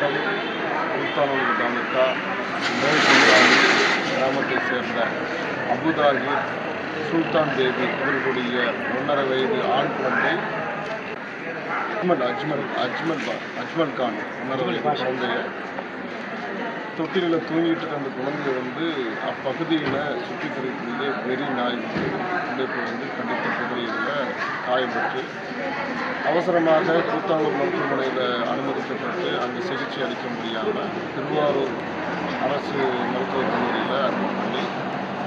மாவட்டம் கூத்தானூர் தாலுக்கா மேல்கொண்டாடி கிராமத்தைச் சேர்ந்த அபுதாகிர் சுல்தான் தேவி இவர்களுடைய ஒன்றரை வயது ஆண் குழந்தை அஜ்மல் அஜ்மல் அஜ்மல் அஜ்மல் கான் ஒன்றரை வயது குழந்தைய தொட்டிலில் தூங்கிட்டு இருக்க அந்த குழந்தைய வந்து அப்பகுதியில் சுற்றி திரிக்கூடிய வெறி நாய் வந்து வந்து கண்டித்த குதிரையில் காயப்பட்டு அவசரமாக கூத்தாங்கூர் மருத்துவமனையில் அனுமதிக்கப்பட்டு அங்கே சிகிச்சை அளிக்க முடியாமல் திருவாரூர் அரசு மருத்துவக் கல்லூரியில் அட்மிட் பண்ணி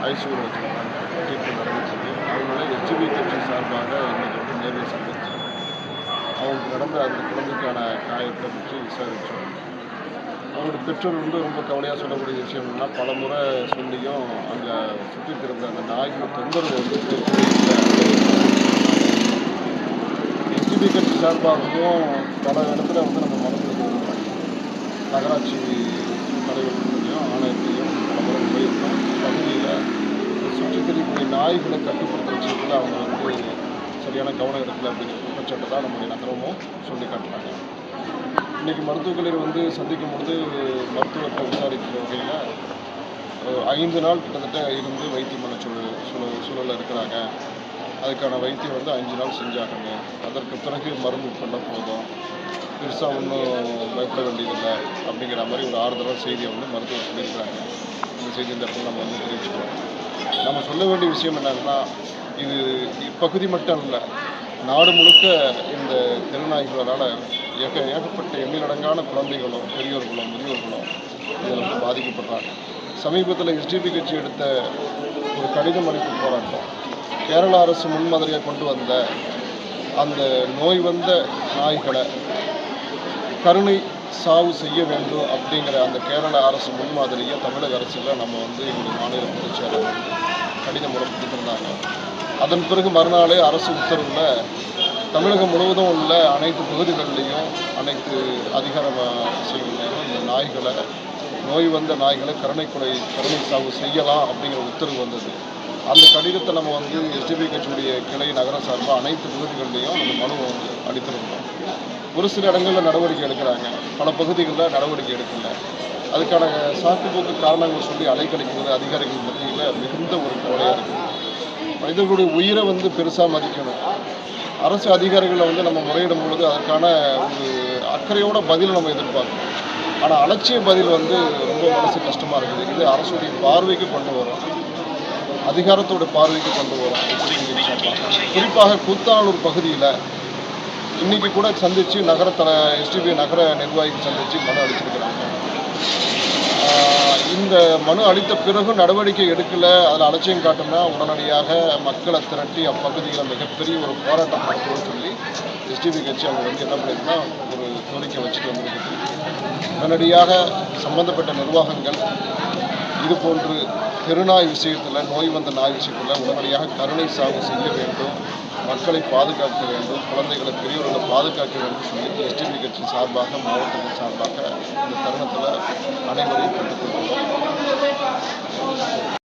ஐசியூவில் வச்சுருக்காங்க. ட்ரீட்மெண்ட் நடந்துச்சு அதனால எஸ்டிபி கட்சி சார்பாக இன்னைக்கு வந்து நேரில் சந்திச்சு அவங்களுக்கு நடந்த அந்த குழந்தைக்கான காயத்தை பற்றி விசாரித்தோம் அவங்களோட பெற்றோர் வந்து ரொம்ப கவலையாக சொல்லக்கூடிய விஷயம் என்னன்னா பல முறை சொல்லியும் அங்கே சுற்றி இருக்கிற அந்த நாய்க்கு தொந்தரவு வந்து எஸ்டிபி கட்சி சார்பாகவும் பல இடத்துல வந்து நம்ம மனு நகராட்சி தலைவர்களையும் ஆணையத்தையும் பல போயிருக்கோம் பகுதியில் சுற்றி தெரியக்கூடிய நாய்களை கட்டுப்படுத்த விஷயத்தில் அவங்க வந்து சரியான கவனம் எடுக்கல அப்படிங்கிற குற்றச்சாட்டை தான் நம்முடைய நகரமும் சொல்லி காட்டுறாங்க இன்றைக்கி மருத்துவக் கல்லூரி வந்து சந்திக்கும் பொழுது மருத்துவத்தை விசாரிக்கிற வகையில் ஐந்து நாள் கிட்டத்தட்ட இருந்து வைத்தியம் பண்ண சூழல் சூழல் சூழலில் இருக்கிறாங்க. அதுக்கான வைத்தியம் வந்து அஞ்சு நாள் செஞ்சாகணும் அதற்கு பிறகு மருந்து பண்ண போதும். பெருசாக ஒன்றும் பயப்பட வேண்டியதில்லை அப்படிங்கிற மாதிரி ஒரு ஆறுதலாக செய்தியை வந்து மருத்துவர் சொல்லியிருக்காங்க இந்த செய்தி இந்த இடத்துல நம்ம வந்து தெரிவிச்சுக்கிறோம் நம்ம சொல்ல வேண்டிய விஷயம் என்னன்னா இது இப்பகுதி மட்டும் இல்லை நாடு முழுக்க இந்த திருநாய்களால் ஏக ஏகப்பட்ட எண்ணிலடங்கான குழந்தைகளும் பெரியோர்களும் முதியோர்களும் இதில் வந்து பாதிக்கப்படுறாங்க. சமீபத்தில் எஸ்டிபி கட்சி எடுத்த ஒரு கடிதம் அளிப்பு போராட்டம் கேரள அரசு முன்மாதிரியாக கொண்டு வந்த அந்த நோய் வந்த நாய்களை கருணை சாவு செய்ய வேண்டும் அப்படிங்கிற அந்த கேரள அரசு முன்மாதிரியை தமிழக அரசில் நம்ம வந்து எங்களுடைய மாநில பொதுச் கடிதம் மூலம் கொடுத்துருந்தாங்க. அதன் பிறகு மறுநாளே அரசு உத்தரவில் தமிழகம் முழுவதும் உள்ள அனைத்து பகுதிகளிலையும் அனைத்து அதிகார விஷயங்கள்லையும் இந்த நாய்களை நோய் வந்த நாய்களை கருணை கொலை கருணை சாவு செய்யலாம் அப்படிங்கிற உத்தரவு வந்தது. அந்த கடிதத்தை நம்ம வந்து எஸ்டிபி கட்சியுடைய கிளை நகர சார்பாக அனைத்து பகுதிகளிலையும் நம்ம மனுவை வந்து அளித்திருந்தோம் ஒரு சில இடங்களில் நடவடிக்கை எடுக்கிறாங்க. பல பகுதிகளில் நடவடிக்கை எடுக்கல. அதுக்கான சாக்குப்போக்கு காரணங்கள் சொல்லி அலைக்கழிக்கிறது அதிகாரிகள் மத்தியில் மிகுந்த ஒரு கவலையாக இருக்குது மனிதர்களுடைய உயிரை வந்து பெருசாக மதிக்கணும். அரசு அதிகாரிகளை வந்து நம்ம முறையிடும் பொழுது அதற்கான ஒரு அக்கறையோட பதில் நம்ம எதிர்பார்க்கணும். ஆனால் அலட்சிய பதில் வந்து ரொம்ப மனசு கஷ்டமாக இருக்குது. இது அரசுடைய பார்வைக்கு கொண்டு வரும். அதிகாரத்தோட பார்வைக்கு கொண்டு வரும். குறிப்பாக கூத்தானூர் பகுதியில் இன்னைக்கு கூட சந்திச்சு நகர தல எஸ்டிபி நகர நிர்வாகிக்கு சந்திச்சு மனு அளிச்சிருக்கிறாங்க. இந்த மனு அளித்த பிறகு நடவடிக்கை எடுக்கலை அதில் அலட்சியம் காட்டும்னா உடனடியாக மக்களை திரட்டி அப்பகுதியில் மிகப்பெரிய ஒரு போராட்டம் நடத்துவோம்னு சொல்லி எஸ்டிபி கட்சி அவங்க வந்து என்ன பண்ணியிருக்குன்னா ஒரு கோரிக்கை வச்சுட்டு வந்திருக்கு உடனடியாக சம்பந்தப்பட்ட நிர்வாகங்கள் இது போன்று தெருநாய் விஷயத்தில் நோய் வந்த நாய் விஷயத்தில் உடனடியாக கருணை சாவு செய்ய வேண்டும் மக்களை பாதுகாக்க வேண்டும் குழந்தைகளை பெரியவர்களை பாதுகாக்க வேண்டும் சொல்லி எஸ்டிபி கட்சி சார்பாக மாவட்டத்தின் சார்பாக இந்த தருணத்தில் அனைவரையும் கேட்டுக்கொள்கிறோம்.